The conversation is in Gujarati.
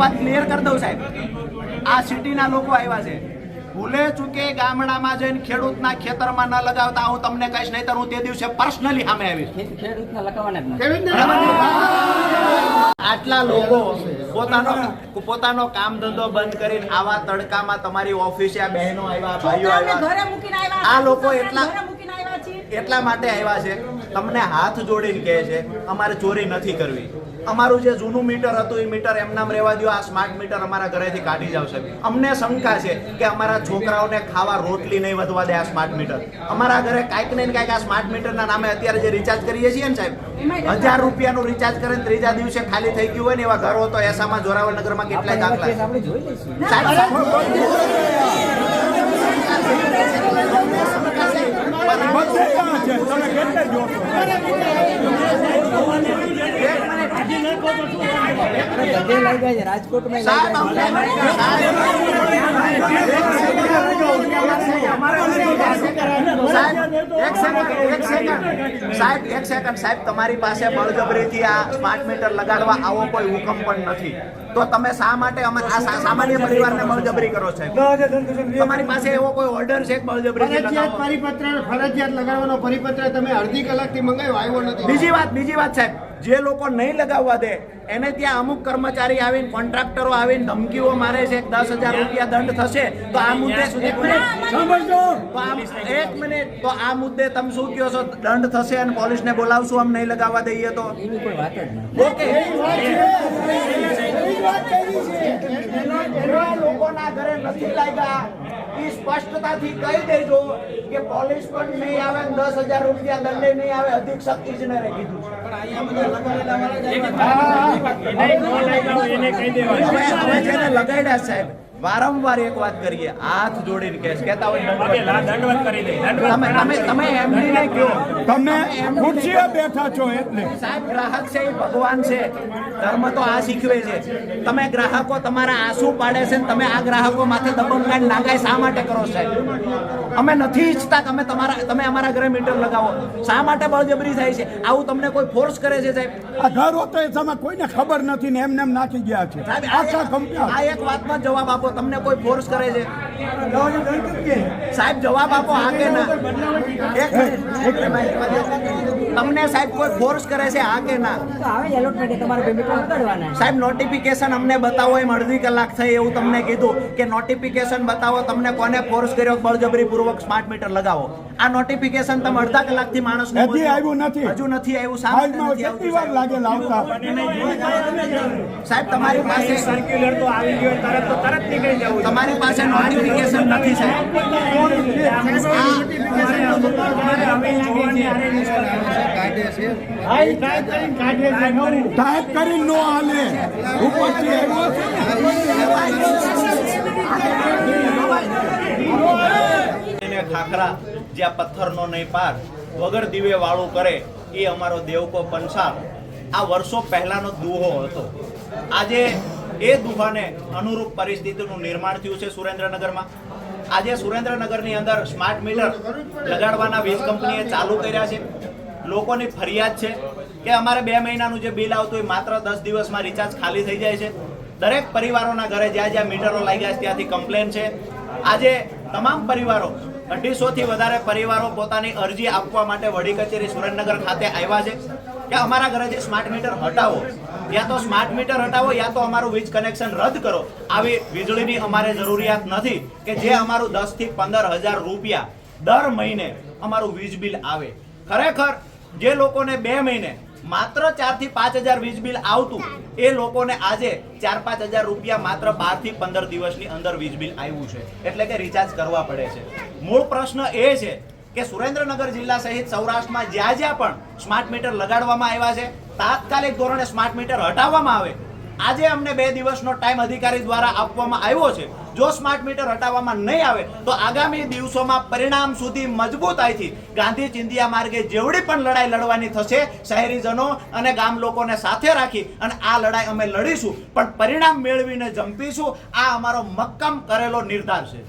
વાત ક્લિયર કરી દઉં સાહેબ. આ સિટીના લોકો આવ્યા છે. ભૂલે ચૂકે ગામડામાં જઈને ખેડૂતના ખેતરમાં ન લગાવતા હું તમને કહીશ નહીં હું તે દિવસે પર્સનલી સામે આવીશ. લગાવવાના આટલા લોકો પોતાનો પોતાનો કામ ધંધો બંધ કરીને આવા તડકામાં તમારી ઓફિસે આ બહેનો આવ્યા ભાઈઓ આવ્યા. ઘરે મૂકીને આવ્યા. આ લોકો એટલા- ઘરે મૂકીને આવ્યા છીએ. એટલા માટે આવ્યા છે તમને હાથ જોડીને કહે છે અમારે ચોરી નથી કરવી. અમારું જે જૂનું મીટર હતું એ મીટર એમનામ રહેવા દો આ સ્માર્ટ મીટર અમારા ઘરેથી કાઢી જાવશે અમને શંકા છે કે અમારા છોકરાઓને ખાવા રોટલી નહીં વધવા દે આ સ્માર્ટ મીટર. અમારા ઘરે કાંઈક ને કાંઈક આ સ્માર્ટ મીટરના નામે અત્યારે જે રિચાર્જ કરીએ છીએ ને સાહેબ હજાર રૂપિયાનું રિચાર્જ કરીને ત્રીજા દિવસે ખાલી થઈ ગયું હોય ને એવા ઘરો તો એસામાં જોરાવર નગરમાં કેટલાય દાખલા. કેસ છે. આપણે જોઈ લઈશું. સાહેબ આપણે બધે લાગ્યા છે રાજકોટમાં સાહેબ લાગ્યા સાહેબ એક સેકન્ડ એક સેકન્ડ સાહેબ એક સેકન્ડ સાહેબ તમારી પાસે બળજબરીથી આ સ્માર્ટ મીટર લગાડવા આવો કોઈ હુકમ પણ નથી. તો તમે શા માટે અમે આ સા- સામાન્ય પરિવારને બળજબરી કરો છો? તમારી પાસે એવો કોઈ ઓર્ડર છે બળજબરી ફરજિયાત પરિપત્ર ફરજિયાત લગાડવાનો પરિપત્ર તમે અડધી કલાકથી મંગાવ્યો આવ્યો નથી. બીજી વાત બીજી વાત સાહેબ. જે લોકો નહીં લગાવવા દે એને ત્યાં અમુક કર્મચારી આવીને કોન્ટ્રાક્ટરો આવીને ધમકીઓ મારે છે દસ હજાર રૂપિયા દંડ થશે તો આ મુદ્દે સુધી એક મિનિટ તો આ મુદ્દે તમે શું કહો છો દંડ થશે અને પોલીસને બોલાવશું આમ નહીં લગાવવા દઈએ તો એની કોઈ વાત જ નથી ઓકે લોકોના ઘરે નથી લાગ્યા ઈ સ્પષ્ટતાથી કહી દેજો કે પોલીસ પણ નહીં આવે દસ હજાર રૂપિયા દંડે નહીં આવે અધિક્ષક ઇજનેરે કીધું લગાડ્યા સાહેબ. વારંવાર એક વાત કરીએ હાથ જોડીને કેસ કહેતા હોય દંડવત કરી દે. તમે તમે તમે એમડી ને કહો. તમે ખુરશીએ બેઠા છો એટલે. સાહેબ ગ્રાહક છે એ ભગવાન છે. ધર્મ તો આ શીખવે છે. તમે ગ્રાહકો તમારા આંસુ પાડે છે તમે આ ગ્રાહકો માથે દબંગાઈ નાગાઈ શા માટે કરો સાહેબ અમે નથી ઈચ્છતા તમે તમારા તમે અમારા ઘરે મીટર લગાવો. શા માટે બળજબરી થાય છે? આવું તમને કોઈ ફોર્સ કરે છે સાહેબ? આ ઘર હોતો એ સમય કોઈને ખબર નથી ને એમને એમ નાખી ગયા છે. આખા આ કંપની એક- આ એક વાતમાં જવાબ આપો તમને કોઈ ફોર્સ કરે છે? સાહેબ જવાબ આપો હા કે ના એક તમને સાહેબ કોઈ ફોર્સ કરે છે હા કે ના. સાહેબ નોટિફિકેશન અમને બતાવો એમ અડધી કલાક થઈ એવું તમને કીધું કે નોટિફિકેશન બતાવો તમને કોને ફોર્સ કર્યો બળજબરી પૂર્વક સ્માર્ટ મીટર લગાવો? આ નોટિફિકેશન તમે અડધા કલાકથી માણસ હજી આવ્યું નથી. હજુ નથી આવ્યું નથી સાહેબ. તમારી પાસે સર્ક્યુલર તો આવી ગયો તરત તો તરત નીકળી જવું તમારી પાસે નોટિફિકેશન નથી સાહેબ ટાઈપ કરી નો હાલે. ઉપરથી ખાખરા જ્યાં પથ્થરનો નહીં પાર વગર દિવે વાળું કરે એ અમારો દેવકો પંસાર. આ વર્ષો પહેલાનો દુહો હતો. આજે એ દુહાને અનુરૂપ પરિસ્થિતિનું નિર્માણ થયું છે સુરેન્દ્રનગરમાં. આજે સુરેન્દ્રનગરની અંદર સ્માર્ટ મીટર લગાડવાના વીજ કંપનીએ ચાલુ કર્યા છે. લોકોની ફરિયાદ છે કે અમારે બે મહિનાનું જે બિલ આવતું એ માત્ર દસ દિવસમાં રિચાર્જ ખાલી થઈ જાય છે. દરેક પરિવારોના ઘરે જ્યાં જ્યાં મીટરો લાગ્યા છે, ત્યાંથી કમ્પ્લેન છે. આજે તમામ પરિવારો, અઢીસોથી વધારે પરિવારો પોતાની અરજી આપવા માટે વડી કચેરી સુરેન્દ્રનગર ખાતે આવ્યા છે. કે અમારા ઘરેથી સ્માર્ટ મીટર હટાવો, યા તો સ્માર્ટ મીટર હટાવો, યા તો અમારું વીજ કનેક્શન રદ કરો. આવી વીજળીની અમારે જરૂરિયાત નથી કે જે અમારું દસથી પંદર હજાર રૂપિયા દર મહિને અમારું વીજ બિલ આવે. ખરેખર, જે લોકોને બે મહિને માત્ર ચારથી પાંચ હજાર વીજ બિલ આવતું, એ લોકોને આજે ચાર પાંચ હજાર રૂપિયા માત્ર બારથી પંદર દિવસની અંદર વીજ બિલ આવ્યું છે. એટલે કે રિચાર્જ કરવા પડે છે. મૂળ પ્રશ્ન એ છે કે સુરેન્દ્રનગર જિલ્લા સહિત સૌરાષ્ટ્રમાં જ્યાં જ્યાં પણ સ્માર્ટ મીટર લગાડવામાં આવ્યા છે, તાત્કાલિક ધોરણે સ્માર્ટ મીટર હટાવવામાં આવે. આજે અમને બે દિવસનો ટાઈમ અધિકારી દ્વારા આપવામાં આવ્યો છે. જો સ્માર્ટ મીટર હટાવવામાં નહીં આવે, તો આગામી દિવસોમાં પરિણામ સુધી મજબૂતાઈથી ગાંધી ચિંધિયા માર્ગે જેવડી પણ લડાઈ લડવાની થશે, શહેરીજનો અને ગામ લોકોને સાથે રાખી અને આ લડાઈ અમે લડીશું. પણ પરિણામ મેળવીને જંપીશું. આ અમારો મક્કમ કરેલો નિર્ધાર છે.